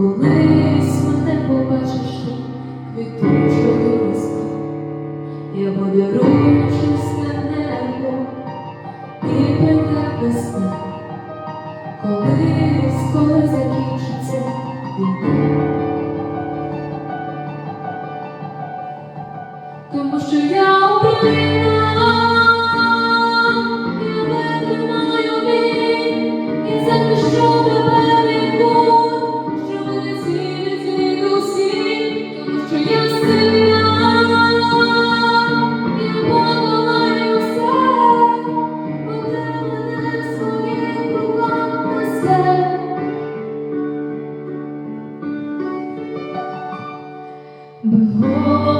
Колись мене побачиш квітучка до весни, я подарую чисте небо і прийде весна. Колись, коли закінчиться війна. Ми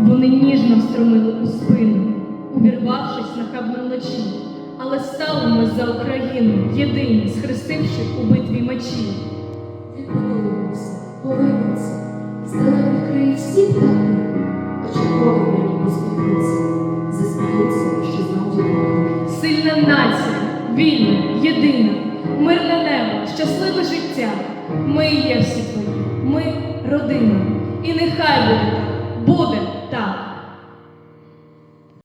Вони ніжно встромили у спину, увірвавшись нахабно вночі, але стали ми за Україну, єдині, схрестивши у битві мечі. Відбудуємося, повернемося, здалека краї всі птахи, а червоні мені посміхнуться, засміються, що знов дівоги. Сильна нація, вільна, єдина, мирне небо, щасливе життя. Ми є всі твої, ми родина. І нехай буде, буде так.